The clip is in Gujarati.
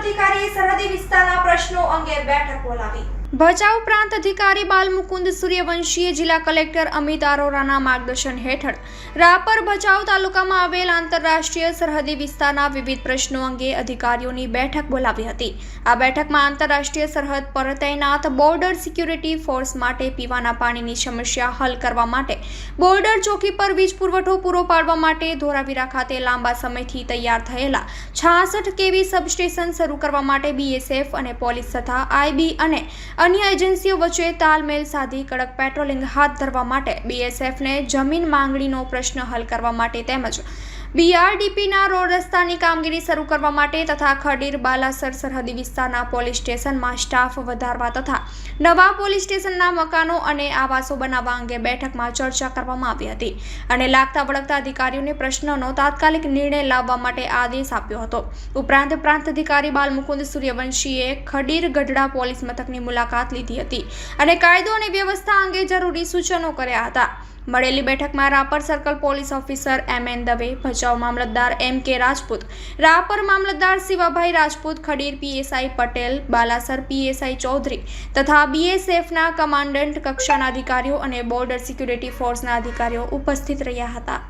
અધિકારીએ સરહદી વિસ્તારના પ્રશ્નો અંગે બેઠક બોલાવી. ભચાઉ પ્રાંત અધિકારી બાલમુકુંદ સૂર્યવંશીએ જિલ્લા કલેક્ટર અમિત અરોરાના માર્ગદર્શન હેઠળ રાપર ભચાઉ તાલુકામાં આવેલ આંતરરાષ્ટ્રીય સરહદી વિસ્તારના વિવિધ પ્રશ્નો અંગે અધિકારીઓની બેઠક બોલાવી હતી. આ બેઠકમાં આંતરરાષ્ટ્રીય સરહદ પર તૈનાત બોર્ડર સિક્યુરિટી ફોર્સ માટે પીવાના પાણીની સમસ્યા હલ કરવા માટે બોર્ડર ચોકી પર વીજ પુરવઠો પૂરો પાડવા માટે ધોરાવીરા ખાતે લાંબા સમયથી તૈયાર થયેલા છાસઠ કેવી સબસ્ટેશન શરૂ કરવા માટે બીએસએફ અને પોલીસ તથા આઈબી અને અન્ય એજન્સીઓ વચ્ચે તાલમેલ સાધી કડક પેટ્રોલિંગ હાથ ધરવા માટે બીએસએફને જમીન માંગણીનો પ્રશ્ન હલ કરવા માટે તેમજ બીઆરડીપીના રોડ રસ્તાની કામગીરી શરૂ કરવા માટે તથા ખડીર, બાલાસર, સરહદી વિસ્તારના પોલીસ સ્ટેશનમાં સ્ટાફ વધારવા તથા નવા પોલીસ સ્ટેશનના મકાનો અને આવાસો બનાવવા અંગે બેઠકમાં ચર્ચા કરવામાં આવી હતી અને લાગતા વળગતા અધિકારીઓને પ્રશ્નનો તાત્કાલિક નિર્ણય લાવવા માટે આદેશ આપ્યો હતો. ઉપરાંત પ્રાંત અધિકારી બાલમુકુંદ સૂર્યવંશીએ ખડીર ગઢડા પોલીસ મથકની મુલાકાત લીધી હતી અને કાયદો અને વ્યવસ્થા અંગે જરૂરી સૂચનો કર્યા હતા. મળેલી બેઠકમાં Rapar circle police officer M N Dave, Bhachau મામલતદાર એમ કે રાજપૂત, રાપર મામલતદાર શિવાભાઈ રાજપૂત, ખડીર પીએસઆઈ પટેલ, બાલાસર પીએસઆઈ ચૌધરી તથા બીએસએફના કમાન્ડન્ટ કક્ષાના અધિકારીઓ અને બોર્ડર સિક્યુરિટી ફોર્સના અધિકારીઓ ઉપસ્થિત રહ્યા હતા.